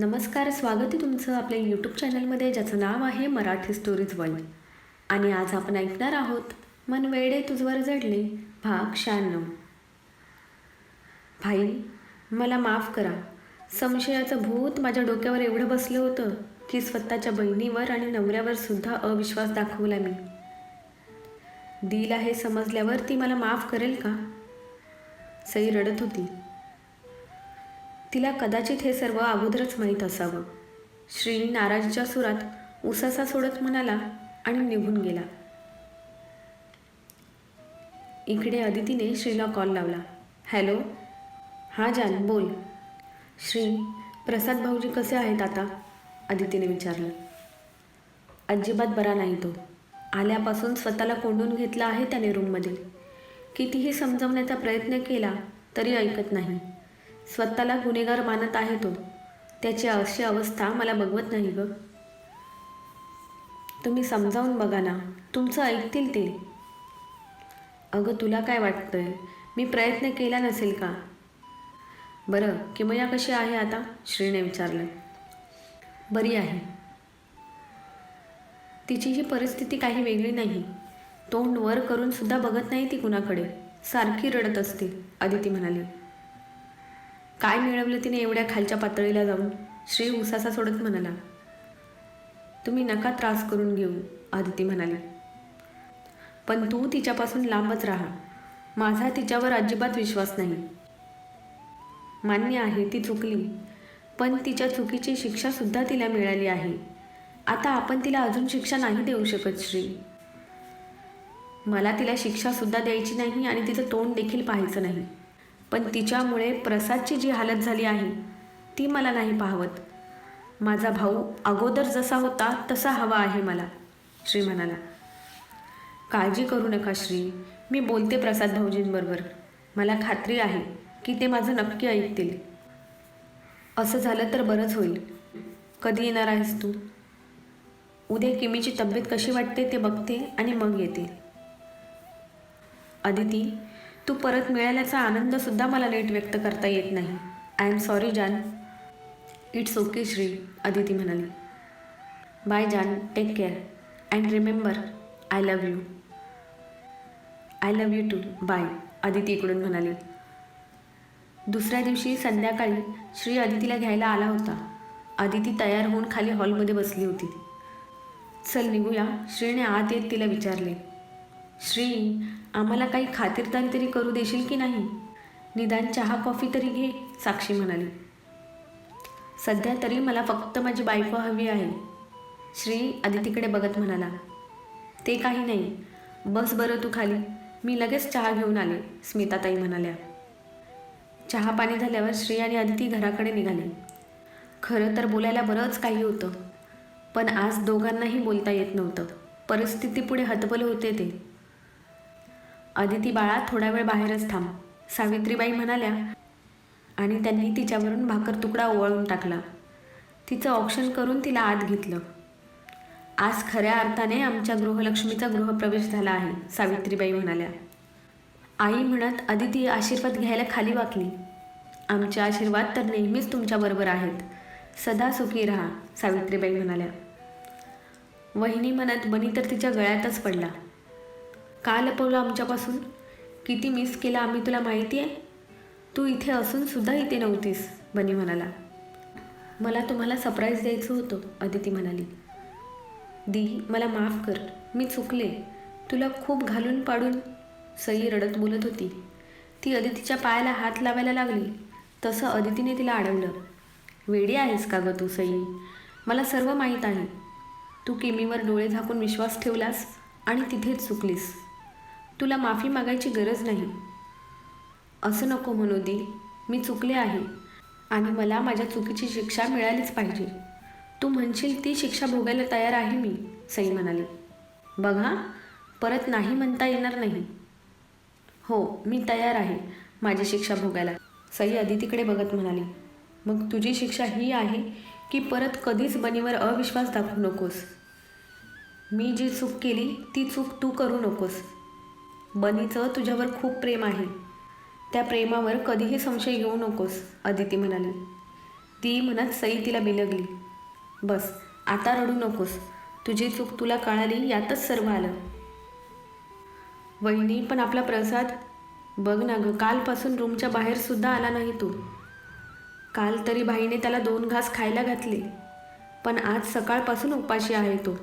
नमस्कार स्वागत आहे तुमचं आपल्या यूट्यूब चॅनलमध्ये ज्याचं नाव आहे मराठी स्टोरीज वर्ल्ड आणि आज आपण ऐकणार आहोत मन वेडे तुझवर जडले भाग शहाण्णव. भाई मला माफ करा. संशयाचं भूत माझ्या डोक्यावर एवढं बसलं होतं की स्वतःच्या बहिणीवर आणि नवऱ्यावर सुद्धा अविश्वास दाखवला मी. दिल आहे समजल्यावर ती मला माफ करेल का? सई रडत होती. तिला कदाचित हे सर्व अगोदरच माहीत असावं. श्री नाराजीच्या सुरात उसासा सोडत म्हणाला आणि निघून गेला. इकडे अदितीने श्रीला कॉल लावला. हॅलो? हां जान बोल. श्री प्रसाद भाऊजी कसे आहेत आता? अदितीने विचारलं. अजिबात बरा नाही तो. आल्यापासून स्वतःला कोंडून घेतला आहे त्याने रूममध्ये कितीही समजवण्याचा प्रयत्न केला तरी ऐकत नाही. स्वतःला गुन्हेगार मानत आहे तो. त्याची अशी अवस्था मला बघवत नाही ग. तुम्ही समजावून बघा ना तुमचं ऐकतील ते. अगं तुला काय वाटतंय? मी प्रयत्न केला नसेल का? बरं किमया कशी आहे आता? श्रीने विचारलं. बरी आहे. तिची ही परिस्थिती काही वेगळी नाही. तोंड वर करून सुद्धा बघत नाही ती कुणाकडे. सारखी रडत असते आदिती म्हणाली. काय मिळवलं तिने एवढ्या खालच्या पातळीला जाऊन? श्री उसासा सोडत म्हणाला तुम्ही नका त्रास करून घेऊ आदिती म्हणाली. पण तू तिच्यापासून लांबच राहा. माझा तिच्यावर अजिबात विश्वास नाही. मान्य आहे ती चुकली पण तिच्या चुकीची शिक्षासुद्धा तिला मिळाली आहे. आता आपण तिला अजून शिक्षा नाही देऊ शकत श्री. मला तिला शिक्षासुद्धा द्यायची नाही आणि तिचं तोंड देखील पाहायचं नाही. पण तिच्यामुळे प्रसादची जी हालत झाली आहे ती मला नाही पाहवत. माझा भाऊ अगोदर जसा होता तसा हवा आहे मला श्री म्हणाला. काळजी करू नका श्री. मी बोलते प्रसाद भाऊजींबरोबर. मला खात्री आहे की ते माझं नक्की ऐकतील. असं झालं तर बरंच होईल. कधी येणार आहेस तू? उद्या किमीची तब्येत कशी वाटते ते बघते आणि मग येते. अदिती तू परत मिळाल्याचा आनंदसुद्धा मला नीट व्यक्त करता येत नाही. आय एम सॉरी जान. इट्स ओके श्री अदिती म्हणाली. Bye Jan. Take care and remember I love you I love you too bye Aditi इकडून म्हणाली. दुसऱ्या दिवशी संध्याकाळी श्री अदितीला घ्यायला आला होता. अदिती तयार होऊन खाली हॉलमध्ये बसली होती. चल निघूया. श्रीने आत येत तिला विचारले. श्री आम्हाला काही खातिरदारी तरी करू देशील की नाही? निदान चहा कॉफी तरी घे साक्षी म्हणाली. सध्या तरी मला फक्त माझी बायको हवी आहे. श्री आदितीकडे बघत म्हणाला. ते काही नाही. बस बरं तू खाली. मी लगेच चहा घेऊन आले स्मिताताई म्हणाल्या. चहा पाणी झाल्यावर श्री आणि आदिती घराकडे निघाले. खरं तर बोलायला बरंच काही होतं. पण आज दोघांनाही बोलता येत नव्हतं. परिस्थितीपुढे हतबल होते ते. अदिती बाळा थोडा वेळ बाहेरच थांब. सावित्रीबाई म्हणाल्या आणि त्यांनी तिच्यावरून भाकर तुकडा ओवाळून टाकला. तिचं ऑप्शन करून तिला आत घेतलं. आज खऱ्या अर्थाने आमच्या गृहलक्ष्मीचा गृहप्रवेश झाला आहे सावित्रीबाई म्हणाल्या. आई म्हणत अदिती आशीर्वाद घ्यायला खाली वाकली. आमचे आशीर्वाद तर नेहमीच तुमच्याबरोबर आहेत. सदा सुखी राहा सावित्रीबाई म्हणाल्या. वहिनी म्हणत बनी तर तिच्या गळ्यातच पडला. का लपवलं आमच्यापासून? किती मिस केला आम्ही तुला माहिती आहे? तू इथे असूनसुद्धा इथे नव्हतीस बनी म्हणाला. मला तुम्हाला सरप्राईज द्यायचं होतं अदिती म्हणाली. दी मला माफ कर मी चुकले. तुला खूप घालून पाडून सई रडत बोलत होती. ती अदितीच्या पायाला हात लावायला लागली. तसं अदितीने तिला अडवलं. वेडी आहेस का गं तू सई? मला सर्व माहीत आहे. तू किमीवर डोळे झाकून विश्वास ठेवलास आणि तिथेच चुकलीस. तुला माफी मागायची गरज नाही. असं नको म्हणू दी मी चुकले आहे. आणि मला माझ्या चुकीची शिक्षा मिळालीच पाहिजे. तू म्हणशील ती शिक्षा भोगायला तयार आहे मी सई म्हणाली. बघा परत नाही म्हणता येणार नाही. हो मी तयार आहे माझी शिक्षा भोगायला. सई अदितीकडे बघत म्हणाली. मग तुझी शिक्षा ही आहे की परत कधीच बनीवर अविश्वास दाखवू नकोस. मी जी चूक केली ती चूक तू करू नकोस. बनीचं तुझ्यावर खूप प्रेम आहे. त्या प्रेमावर कधीही संशय घेऊ नकोस अदिती म्हणाली. ती म्हणत सई तिला बिलगली बस आता रडू नकोस. तुझी चूक तुला कळाली यातच सर्व आलं. वहिनी पण आपला प्रसाद? बघ ना ग कालपासून रूमच्या बाहेरसुद्धा आला नाही तू. काल तरी बाईने त्याला दोन घास खायला घातले. पण आज सकाळपासून उपाशी आहे तो.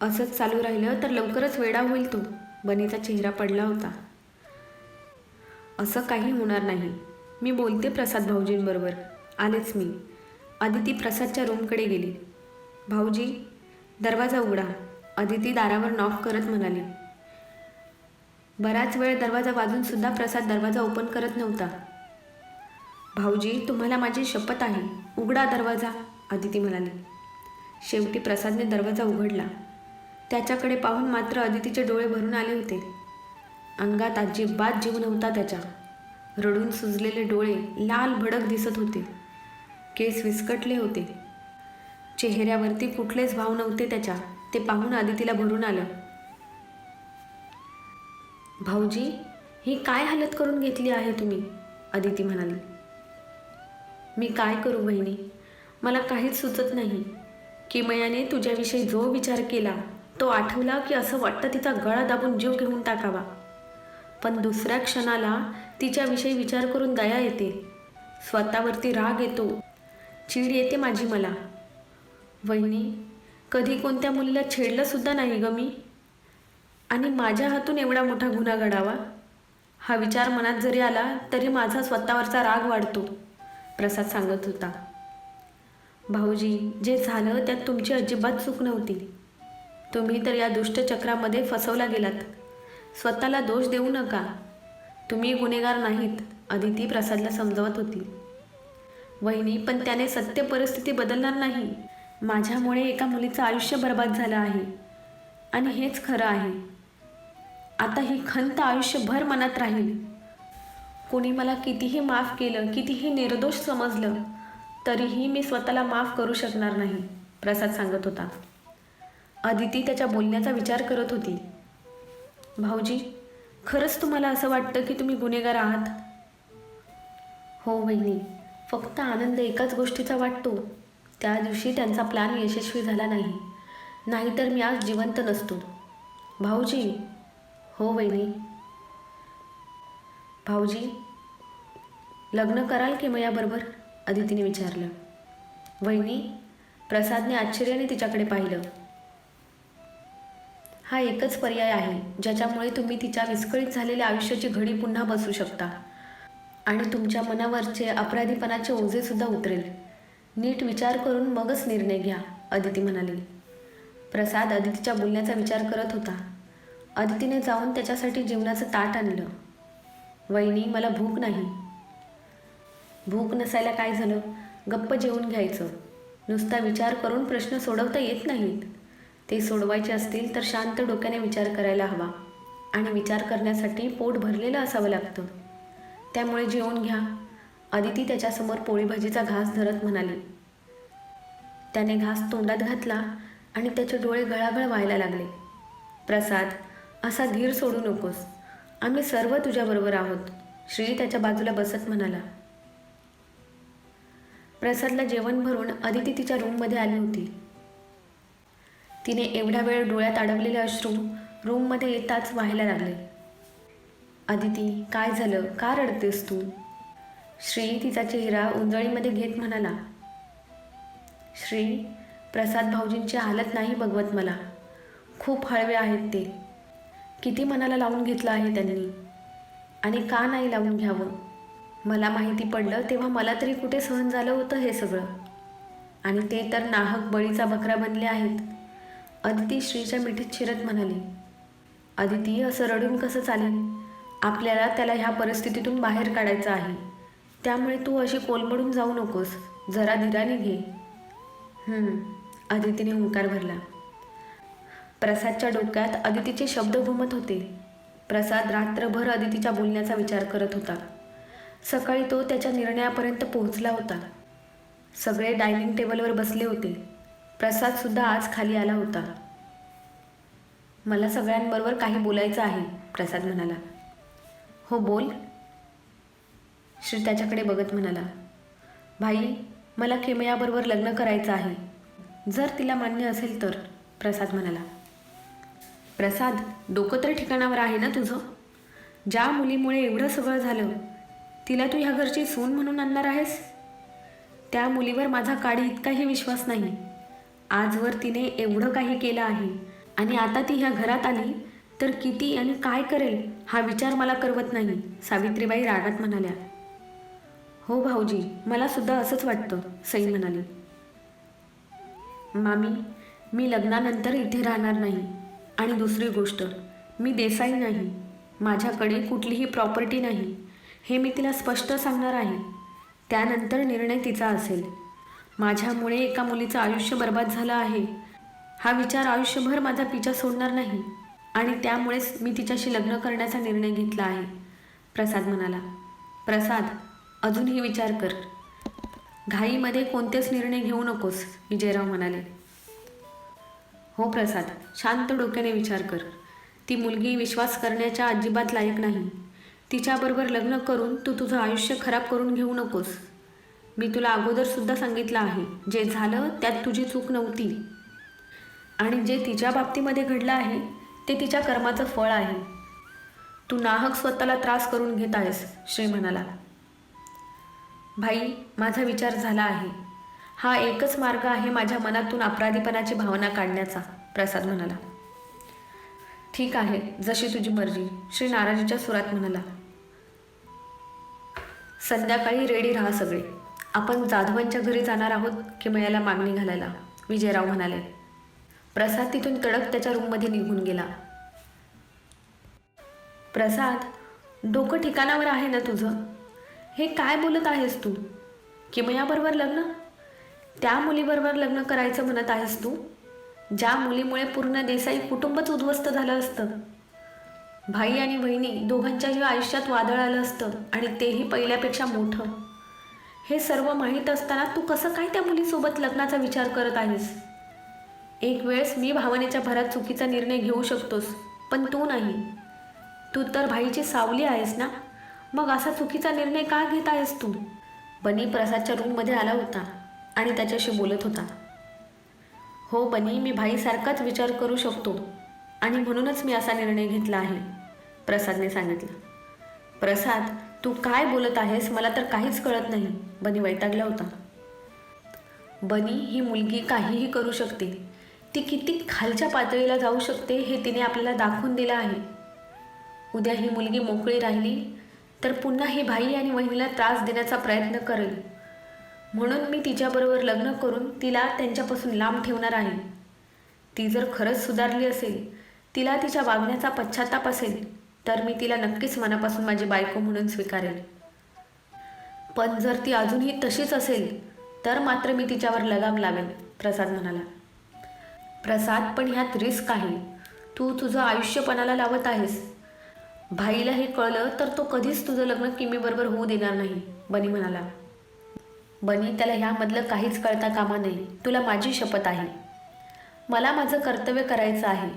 असंच चालू राहिलं तर लवकरच वेडा होईल तो. बनीचा चेहरा पडला होता. असं काही होणार नाही. मी बोलते प्रसाद भाऊजींबरोबर. आलेच मी. अदिती प्रसादच्या रूमकडे गेली. भाऊजी दरवाजा उघडा. अदिती दारावर नॉक करत म्हणाली. बराच वेळ दरवाजा वाजून सुद्धा प्रसाद दरवाजा ओपन करत नव्हता. भाऊजी तुम्हाला माझी शपथ आहे. उघडा दरवाजा अदिती म्हणाली. शेवटी प्रसादने दरवाजा उघडला. त्याच्याकडे पाहून मात्र अदितीचे डोळे भरून आले होते. अंगात अजिबात जीव नव्हता त्याच्या. रडून सुजलेले डोळे लाल भडक दिसत होते. केस विस्कटले होते. चेहऱ्यावरती कुठलेच भाव नव्हते त्याच्या. ते पाहून आदितीला भरून आलं. भाऊजी ही काय हालत करून घेतली आहे तुम्ही? अदिती म्हणाली. मी काय करू बहिणी? मला काहीच सुचत नाही. किमयाने तुझ्याविषयी जो विचार केला तो आठवला की असं वाटतं तिचा गळा दाबून जीव घेऊन टाकावा. पण दुसऱ्या क्षणाला तिच्याविषयी विचार करून दया येते. स्वतःवरती राग येतो. चीड येते माझी मला. वहिनी कधी कोणत्या मुलीला छेडलंसुद्धा नाही ग मी. आणि माझ्या हातून एवढा मोठा गुन्हा घडावा? हा विचार मनात जरी आला तरी माझा स्वतःवरचा राग वाढतो प्रसाद सांगत होता. भाऊजी जे झालं त्यात तुमची अजिबात चूक नव्हती. तुम्ही तर या दुष्टचक्रामध्ये फसवला गेलात. स्वतःला दोष देऊ नका. तुम्ही गुन्हेगार नाहीत अदिती प्रसादला समजवत होती. वहिनी पण त्याने सत्य परिस्थिती बदलणार नाही. माझ्यामुळे एका मुलीचं आयुष्य बर्बाद झालं आहे. आणि हेच खरं आहे. आता ही खंत आयुष्यभर मनात राहील. कोणी मला कितीही माफ केलं कितीही निर्दोष समजलं तरीही मी स्वतःला माफ करू शकणार नाही प्रसाद सांगत होता. अदिती त्याच्या बोलण्याचा विचार करत होती. भाऊजी खरंच तुम्हाला असं वाटतं की तुम्ही गुन्हेगार आहात? हो वहिनी फक्त आनंद एकाच गोष्टीचा वाटतो. त्या दिवशी त्यांचा प्लॅन यशस्वी झाला नाही. नाहीतर मी आज जिवंत नसतो. भाऊजी हो वहिनी. भाऊजी लग्न कराल की मयाबरोबर अदितीने विचारलं. वहिनी प्रसादने आश्चर्याने तिच्याकडे पाहिलं. हा एकच पर्याय आहे ज्याच्यामुळे तुम्ही तिच्या विस्कळीत झालेल्या आयुष्याची घडी पुन्हा बसू शकता. आणि तुमच्या मनावरचे अपराधीपणाचे ओझेसुद्धा उतरेल. नीट विचार करून मगच निर्णय घ्या अदिती म्हणाली. प्रसाद अदितीच्या बोलण्याचा विचार करत होता. अदितीने जाऊन त्याच्यासाठी जेवणाचं ताट आणलं. वहिनी मला भूक नाही. भूक नसायला काय झालं? गप्प जेवून घ्यायचं. नुसता विचार करून प्रश्न सोडवता येत नाहीत. ते सोडवायचे असतील तर शांत डोक्याने विचार करायला हवा आणि विचार करण्यासाठी पोट भरलेलं असावं लागतं. त्यामुळे जेवून घ्या. अदिती त्याच्यासमोर पोळीभाजीचा घास धरत म्हणाली. त्याने घास तोंडात घातला आणि त्याचे डोळे गळागळ व्हायला लागले. प्रसाद असा धीर सोडू नकोस. आम्ही सर्व तुझ्याबरोबर आहोत. श्री त्याच्या बाजूला बसत म्हणाला. प्रसादला जेवण भरून अदिती तिच्या रूममध्ये आली होती. तिने एवढा वेळ डोळ्यात अडवलेले अश्रू रूममध्ये येताच व्हायला लागले. अदिती काय झालं? का रडतेस तू? श्री तिचा चेहरा उंजळीमध्ये घेत म्हणाला. श्री प्रसाद भाऊजींची हालत नाही बघवत मला. खूप हळवे आहेत ते. किती मनाला लावून घेतलं आहे त्यांनी? आणि का नाही लावून घ्यावं? मला माहिती पडलं तेव्हा मला तरी कुठे सहन झालं होतं हे सगळं. आणि ते तर नाहक बळीचा बकरा बनले आहेत. अदिती श्रीच्या मिठीत शिरत म्हणाली अदिती असं रडून कसं चालेल? आपल्याला त्याला ह्या परिस्थितीतून बाहेर काढायचं आहे. त्यामुळे तू अशी कोलमडून जाऊ नकोस. जरा धीराने घे. अदितीने हुंकार भरला. प्रसादच्या डोक्यात अदितीचे शब्द घुमत होते. प्रसाद रात्रभर अदितीच्या बोलण्याचा विचार करत होता. सकाळी तो त्याच्या निर्णयापर्यंत पोहोचला होता. सगळे डायनिंग टेबलवर बसले होते. प्रसादसुद्धा आज खाली आला होता. मला सगळ्यांबरोबर काही बोलायचं आहे प्रसाद म्हणाला. हो बोल. श्री त्याच्याकडे बघत म्हणाला. भाई मला केमयाबरोबर लग्न करायचं आहे. जर तिला मान्य असेल तर प्रसाद म्हणाला. प्रसाद डोकं तर ठिकाणावर आहे ना तुझं? ज्या मुलीमुळे एवढं सगळं झालं तिला तू ह्या घरची सून म्हणून आणणार आहेस? त्या मुलीवर माझा काडी इतकाही विश्वास नाही. आजवर तिने एवढं काही केलं आहे. आणि आता ती ह्या घरात आली तर किती आणि काय करेल हा विचार मला करवत नाही सावित्रीबाई रागात म्हणाल्या. हो भाऊजी मला सुद्धा असंच वाटतं सई म्हणाली. मामी मी लग्नानंतर इथे राहणार नाही. आणि दुसरी गोष्ट मी देसाई नाही. माझ्याकडे कुठलीही प्रॉपर्टी नाही. हे मी तिला स्पष्ट सांगणार आहे. त्यानंतर निर्णय तिचा असेल. माझ्यामुळे एका मुलीचं आयुष्य बर्बाद झालं आहे. हा विचार आयुष्यभर माझा पिछा सोडणार नाही. आणि त्यामुळेच मी तिच्याशी लग्न करण्याचा निर्णय घेतला आहे. प्रसाद म्हणाला प्रसाद अजूनही विचार कर. घाईमध्ये कोणतेच निर्णय घेऊ नकोस विजयराव म्हणाले. हो प्रसाद शांत डोक्याने विचार कर. ती मुलगी विश्वास करण्याच्या अजिबात लायक नाही. तिच्याबरोबर लग्न करून तू तुझं आयुष्य खराब करून घेऊ नकोस. मी तुला अगोदरसुद्धा सांगितलं आहे. जे झालं त्यात तुझी चूक नव्हती. आणि जे तिच्या बाबतीमध्ये घडलं आहे ते तिच्या कर्माचं फळ आहे. तू नाहक स्वतःला त्रास करून घेत आहेस श्री म्हणाला. भाई माझा विचार झाला आहे. हा एकच मार्ग आहे माझ्या मनातून अपराधीपणाची भावना काढण्याचा प्रसाद म्हणाला. ठीक आहे जशी तुझी मर्जी श्री नाराजीच्या सुरात म्हणाला. संध्याकाळी रेडी राहा सगळे. आपण जाधवांच्या घरी जाणार आहोत किमयाला मागणी घालायला? विजयराव म्हणाले. प्रसाद तिथून तडक त्याच्या रूममध्ये निघून गेला. प्रसाद डोकं ठिकाणावर आहे ना तुझं? हे काय बोलत आहेस तू? किमयाबरोबर लग्न? त्या मुलीबरोबर लग्न करायचं म्हणत आहेस तू? ज्या मुलीमुळे पूर्ण देसाई कुटुंबच उद्ध्वस्त झालं असतं. भाई आणि बहिणी दोघांच्याही आयुष्यात वादळ आलं असतं आणि तेही पहिल्यापेक्षा मोठं. हे सर्व माहीत असताना तू कसं काय त्या मुलीसोबत लग्नाचा विचार करत आहेस? एक वेळेस मी भावनेच्या भरात चुकीचा निर्णय घेऊ शकतोस पण तू नाही. तू तर भाईची सावली आहेस ना? मग असा चुकीचा निर्णय का घेत आहेस तू? बनी प्रसादच्या रूममध्ये आला होता आणि त्याच्याशी बोलत होता. हो बनी मी भाईसारखाच विचार करू शकतो आणि म्हणूनच मी असा निर्णय घेतला आहे प्रसादने सांगितलं. प्रसाद तू काय बोलत आहेस मला तर काहीच कळत नाही. बनी वैतागला होता. बनी ही मुलगी काहीही करू शकते. ती किती खालच्या पातळीला जाऊ शकते हे तिने आपल्याला दाखवून दिलं आहे. उद्या ही मुलगी मोकळी राहिली तर पुन्हा ही भाई आणि वहिनीला त्रास देण्याचा प्रयत्न करेल. म्हणून मी तिच्याबरोबर लग्न करून तिला त्यांच्यापासून लांब ठेवणार आहे. ती जर खरंच सुधारली असेल तिला तिच्या वागण्याचा पश्चाताप असेल तर मी तिला नक्कीच मनापासून माझी बायको म्हणून स्वीकारेल पण जर ती अजूनही तशीच असेल तर मात्र मी तिच्यावर लगाम लावेन प्रसाद म्हणाला. प्रसाद पण ह्यात रिस्क आहे. तू तुझं आयुष्यपणाला लावत आहेस. भाईला हे कळलं तर तो कधीच तुझं लग्न किमीबरोबर होऊ देणार नाही बनी म्हणाला. बनी त्याला ह्यामधलं काहीच कळता कामा नाही. तुला माझी शपथ आहे. मला माझं कर्तव्य करायचं आहे.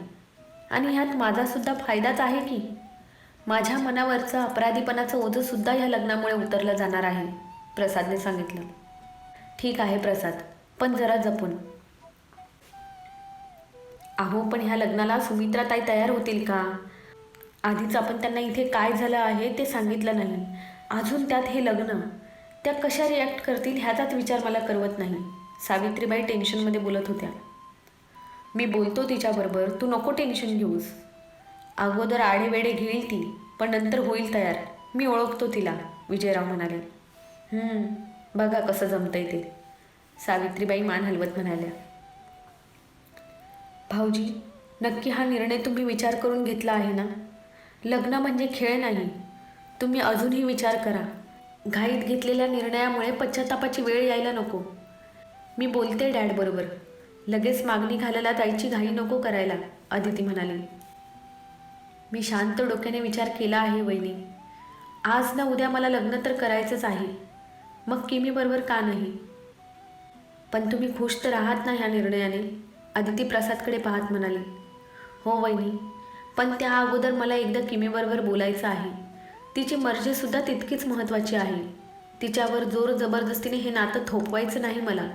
आणि ह्यात माझासुद्धा फायदाच आहे की? माझ्या मनावरचं अपराधीपणाचं ओझंसुद्धा ह्या लग्नामुळे उतरलं जाणार आहे प्रसादने सांगितलं. ठीक आहे प्रसाद पण जरा जपून. अहो पण ह्या लग्नाला सुमित्राताई तयार होतील का? आधीच आपण त्यांना इथे काय झालं आहे ते सांगितलं नाही. अजून त्यात हे लग्न त्या कशा रिॲक्ट करतील ह्याचाच विचार मला करवत नाही सावित्रीबाई टेन्शनमध्ये बोलत होत्या. मी बोलतो तिच्याबरोबर तू नको टेन्शन घेऊस. अगोदर आढेवेढे घेईल ती पण नंतर होईल तयार. मी ओळखतो तिला विजयराव म्हणाले. बघा कसं जमतंय ते. सावित्रीबाई मान हलवत म्हणाल्या. भाऊजी नक्की हा निर्णय तुम्ही विचार करून घेतला आहे ना? लग्न म्हणजे खेळ नाही. तुम्ही अजूनही विचार करा. घाईत घेतलेल्या निर्णयामुळे पश्चातापाची वेळ यायला नको. मी बोलते डॅडबरोबर लगेच मागणी घालायला जायची घाई नको करायला अदिती म्हणाली. मी शांत डोक्याने विचार केला आहे वहिनी. आज ना उद्या मला लग्न तर करायचंच आहे. मग किमीबरोबर का नाही? पण तुम्ही खुश तर आहात ना ह्या निर्णयाने अदिती प्रसादकडे पाहत म्हणाली. हो वहिनी. पण त्या अगोदर मला एकदा किमीबरोबर बोलायचं आहे. तिची मर्जीसुद्धा तितकीच महत्त्वाची आहे. तिच्यावर जोर जबरदस्तीने हे नातं थोपवायचं नाही मला.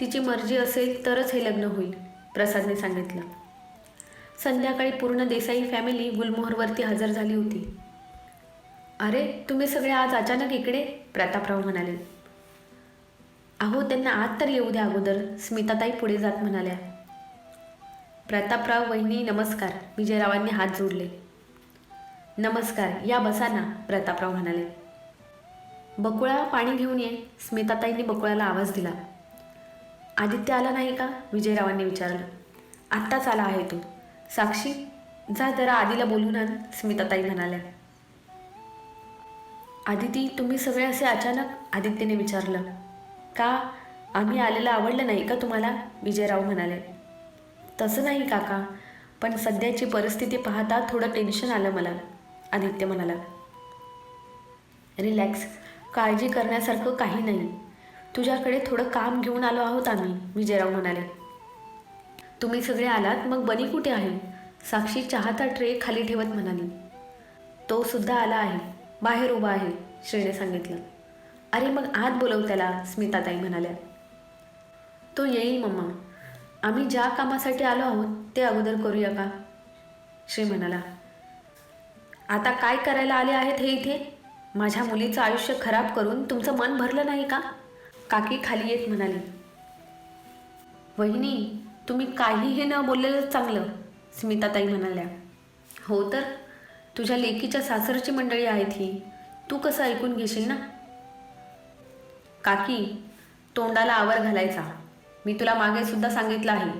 तिची मर्जी असेल तरच हे लग्न होईल प्रसादने सांगितलं. संध्याकाळी पूर्ण देसाई फॅमिली गुलमोहरवरती हजर झाली होती. अरे तुम्ही सगळे आज अचानक इकडे? प्रतापराव म्हणाले. अहो त्यांना आत तर येऊ द्या अगोदर. स्मिताताई पुढे जात म्हणाल्या. प्रतापराव वहिनी नमस्कार. विजयरावांनी हात जोडले. नमस्कार या बसा ना प्रतापराव म्हणाले. बकुळा पाणी घेऊन ये. स्मिताताईंनी बकुळाला आवाज दिला. आदित्य आला नाही का? विजयरावांनी विचारलं. आत्ताच आला आहे तो. साक्षी जा जरा आधीला बोलून आण स्मिताताई म्हणाल्या. आदिती तुम्ही सगळे असे अचानक आदित्यने विचारलं. का? आम्ही आलेलं आवडलं नाही का तुम्हाला? विजयराव म्हणाले. तसं नाही काका पण सध्याची परिस्थिती पाहता थोडं टेन्शन आलं मला आदित्य म्हणाला. रिलॅक्स काळजी करण्यासारखं काही नाही. तुझ्याकडे थोडं काम घेऊन आलो आहोत आम्ही विजयराव म्हणाले. तुम्ही सगळे आलात मग बनी कुठे आहे? साक्षी चहाचा ट्रे खाली ठेवत म्हणाली. तो सुद्धा आला आहे. बाहेर उभा आहे श्रेने सांगितलं. अरे मग आत बोलव त्याला स्मिताताई म्हणाल्या. तो येईल मम्मा. आम्ही ज्या कामासाठी आलो आहोत ते अगोदर करूया का? श्री म्हणाला. आता काय करायला आले आहेत हे इथे? माझ्या मुलीचं आयुष्य खराब करून तुमचं मन भरलं नाही का? काकी खाली येत म्हणाली. वहिनी तुम्ही काहीही न बोललेलं चांगलं स्मिताताई म्हणाल्या. हो तर तुझ्या लेकीच्या सासरची मंडळी आहेत ही. तू कसं ऐकून घेशील ना? काकी तोंडाला आवर घालायचा. मी तुला मागे सुद्धा सांगितलं आहे.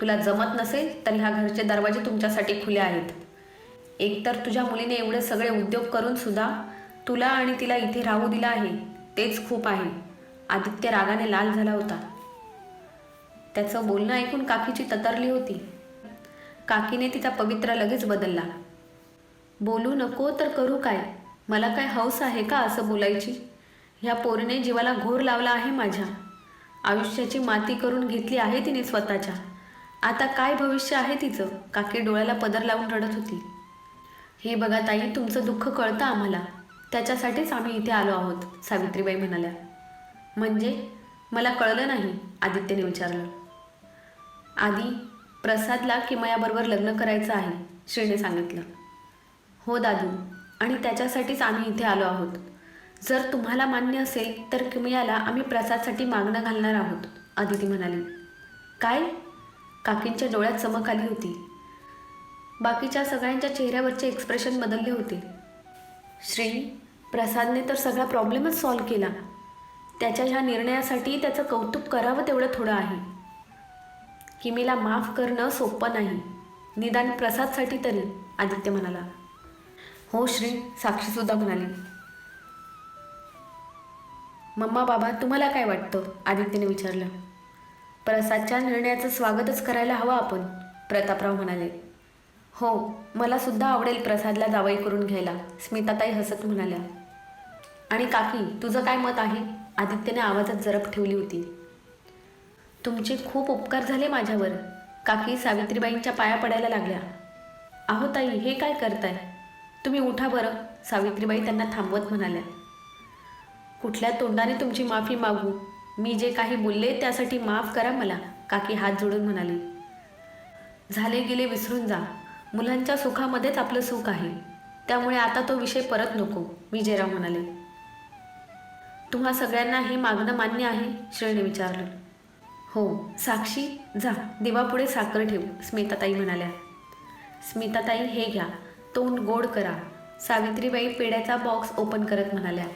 तुला जमत नसेल तर ह्या घरचे दरवाजे तुमच्यासाठी खुले आहेत. एकतर तुझ्या मुलीने एवढे सगळे उद्योग करून सुद्धा तुला आणि तिला इथे राहू दिलं आहे तेच खूप आहे. आदित्य रागाने लाल झाला होता. त्याचं बोलणं ऐकून काकीची ततरली होती. काकीने तिचा पवित्रा लगेच बदलला. बोलू नको तर करू काय? मला काय हौस आहे का असं बोलायची? ह्या पोरीने जीवाला घोर लावला आहे माझ्या. आयुष्याची माती करून घेतली आहे तिने स्वतःच्या. आता काय भविष्य आहे तिचं? काकी डोळ्याला पदर लावून रडत होती. हे बघा ताई तुमचं दुःख कळतं आम्हाला. त्याच्यासाठीच आम्ही इथे आलो आहोत सावित्रीबाई म्हणाल्या. म्हणजे? मला कळलं नाही आदित्यने विचारलं. आधी प्रसादला किमयाबरोबर लग्न करायचं आहे श्रीने सांगितलं. हो दादू आणि त्याच्यासाठीच आम्ही इथे आलो आहोत. जर तुम्हाला मान्य असेल तर किमयाला आम्ही प्रसादसाठी मागणं घालणार आहोत आदिती म्हणाली. काय? काकींच्या डोळ्यात चमक आली होती. बाकीच्या सगळ्यांच्या चेहऱ्यावरचे एक्सप्रेशन बदलले होते. श्री प्रसादने तर सगळा प्रॉब्लेमच सॉल्व्ह केला. त्याच्या ह्या निर्णयासाठी त्याचं कौतुक करावं तेवढं थोडं आहे. किमीला माफ करणं सोपं नाही. निदान प्रसादसाठी तरी आदित्य म्हणाला. हो श्री साक्षीसुद्धा म्हणाली. मम्मा बाबा तुम्हाला काय वाटतं? आदित्यने विचारलं. प्रसादच्या निर्णयाचं स्वागतच करायला हवं आपण प्रतापराव म्हणाले. हो मला सुद्धा आवडेल प्रसादला जावई करून घ्यायला स्मिताताई हसत म्हणाल्या. आणि काकी तुझं काय मत आहे? आदित्यने आवाजात जरब ठेवली होती. तुमचे खूप उपकार झाले माझ्यावर. काकी सावित्रीबाईंच्या पाया पडायला लागल्या. अहो ताई हे काय करताय? तुम्ही उठा बरं सावित्रीबाई त्यांना थांबवत म्हणाल्या. कुठल्या तोंडाने तुमची माफी मागू? मी जे काही बोलले त्यासाठी माफ करा मला काकी हात जोडून म्हणाली. झाले गेले विसरून जा. मुलांच्या सुखामध्येच आपलं सुख आहे. त्यामुळे आता तो विषय परत नको विजयराव म्हणाले. तुम्हा सगळ्यांना हे मागणं मान्य आहे? श्रेणी विचारलं. हो साक्षी जा. दिवापुढे साखर ठेव स्मिताताई म्हणाल्या. स्मिताताई हे घ्या. तोंड गोड करा. सावित्रीबाई पेड्याचा बॉक्स ओपन करत म्हणाल्या.